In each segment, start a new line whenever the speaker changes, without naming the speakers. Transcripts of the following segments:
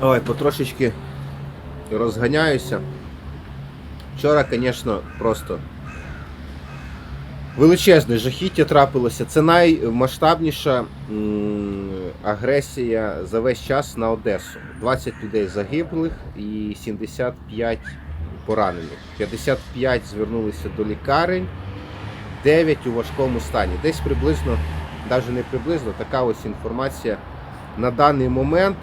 Ой, потрошечки розганяюся. Вчора, звісно, просто величезне жахіття трапилося. Це наймасштабніша агресія за весь час на Одесу. 20 людей загиблих і 75 поранених. 55 звернулися до лікарень, 9 у важкому стані. Десь приблизно, навіть не приблизно, така ось інформація на даний момент.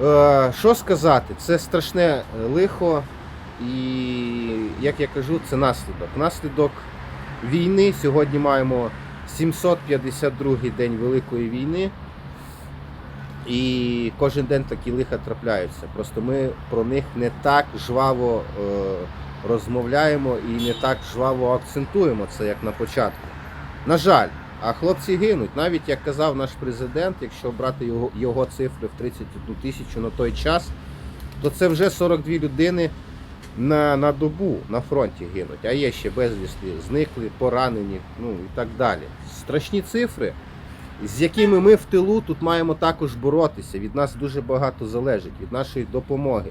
Е, Що сказати? Це страшне лихо, і як я кажу, це наслідок. Наслідок війни. Сьогодні маємо 752-й день Великої війни. І кожен день такі лиха трапляються. Просто ми про них не так жваво е, розмовляємо і не так жваво акцентуємо це, як на початку. На жаль, а хлопці гинуть. Навіть як казав наш президент, якщо брати його, його цифри в 31 тисячу на той час, то це вже 42 людини на, на добу на фронті гинуть, а є ще безвісти, зникли, поранені, ну і так далі. Страшні цифри, з якими ми в тилу тут маємо також боротися. Від нас дуже багато залежить, від нашої допомоги,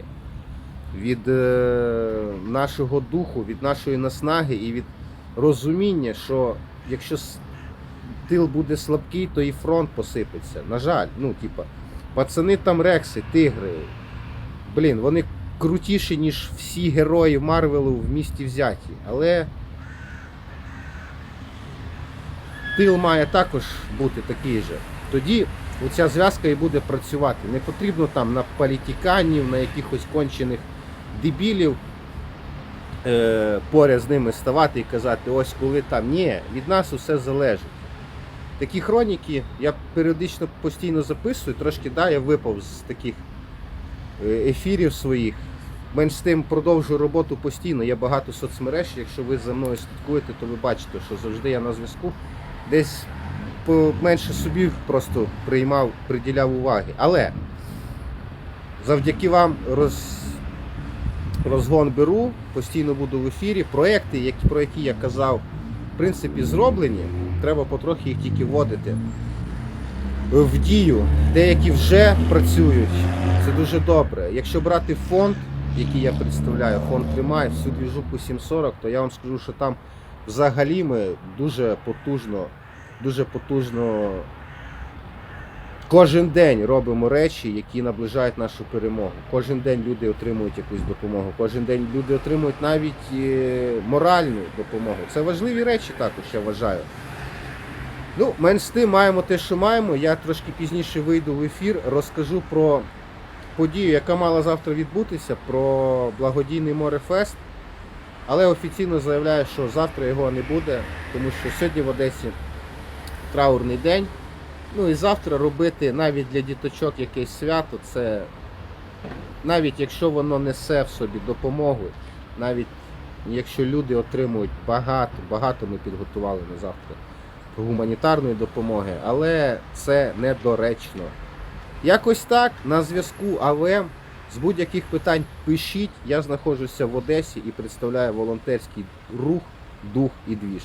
від е, нашого духу, від нашої наснаги і від розуміння, що якщо тил буде слабкий, то і фронт посипеться. На жаль, ну, типа, пацани там рекси, тигри. Блін, вони крутіші, ніж всі герої Марвелу в місті взяті. Але тил має також бути такий же. Тоді оця зв'язка і буде працювати. Не потрібно там на політиканів, на якихось кончених дебілів е, поряд з ними ставати і казати, ось коли там. Ні, від нас усе залежить. Такі хроніки я періодично постійно записую, трошки да, я випав з таких е, ефірів своїх. Менш з тим продовжую роботу постійно. Є багато соцмереж. Якщо ви за мною слідкуєте, то ви бачите, що завжди я на зв'язку. Десь менше собі просто приймав, приділяв уваги. Але завдяки вам роз, розгон беру, постійно буду в ефірі. Проекти, про які я казав, в принципі, зроблені. Треба потрохи їх тільки вводити в дію. Деякі вже працюють. Це дуже добре. Якщо брати фонд, який я представляю, фонд тримає всю двіжуху 740, то я вам скажу, що там взагалі ми дуже потужно, дуже потужно кожен день робимо речі, які наближають нашу перемогу. Кожен день люди отримують якусь допомогу. Кожен день люди отримують навіть е, моральну допомогу. Це важливі речі також, я вважаю. Ну, менш з тим маємо те, що маємо. Я трошки пізніше вийду в ефір, розкажу про подію, яка мала завтра відбутися, про благодійний морефест. Але офіційно заявляю, що завтра його не буде, тому що сьогодні в Одесі траурний день. Ну і завтра робити навіть для діточок якесь свято, це навіть якщо воно несе в собі допомогу, навіть якщо люди отримують багато, багато ми підготували на завтра гуманітарної допомоги, але це недоречно. Якось так, на зв'язку АВМ. З будь-яких питань пишіть. Я знаходжуся в Одесі і представляю волонтерський рух, дух і двіж.